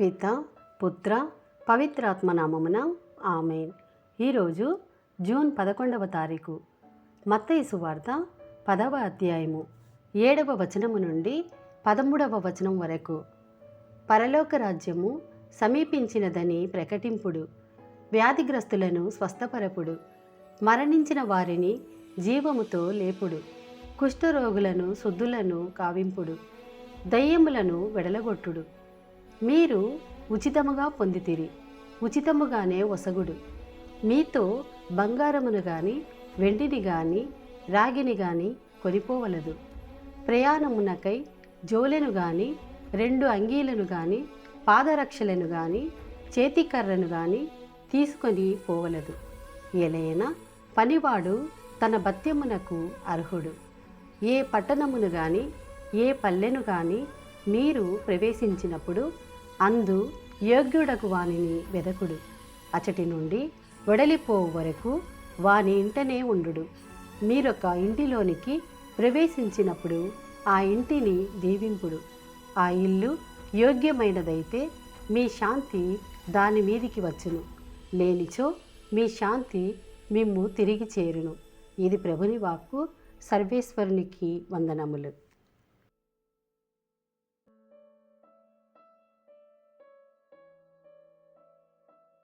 పిత పుత్ర పవిత్రాత్మ నామమున ఆమెన్. ఈరోజు జూన్ పదకొండవ తారీఖు. మత్తయసు వార్త పదవ అధ్యాయము. ఏడవ వచనము నుండి పదమూడవ వచనం వరకు. పరలోక రాజ్యము సమీపించినదని ప్రకటింపుడు. వ్యాధిగ్రస్తులను స్వస్థపరపుడు. మరణించిన వారిని జీవముతో లేపుడు. కుష్ఠరోగులను శుద్ధులను కావింపుడు. దయ్యములను వెడలగొట్టుడు. మీరు ఉచితముగా పొందితిరి. ఉచితముగానే ఒసగుడు మీతో బంగారమును గాని వెండిని గాని రాగిని గాని కొనిపోవలదు. ప్రయాణమునకై జోలెను గాని రెండు అంగీలను గాని పాదరక్షలను గాని చేతికర్రను గాని తీసుకొని పోవలదు. ఎలైనా పనివాడు తన భత్యమునకు అర్హుడు. ఏ పట్టణమును గాని ఏ పల్లెను గాని మీరు ప్రవేశించినప్పుడు అందు యోగ్యుడకు వానిని వెదకుడు. అచటి నుండి వెడలిపోవు వరకు వాని ఇంటనే ఉండుడు. మీరొక ఇంటిలోనికి ప్రవేశించినప్పుడు ఆ ఇంటిని దీవింపుడు. ఆ ఇల్లు యోగ్యమైనదైతే మీ శాంతి దాని మీదికి వచ్చును. లేనిచో మీ శాంతి మిమ్ము తిరిగి చేరును. ఇది ప్రభుని వాక్కు సర్వేశ్వరునికి వందనములు.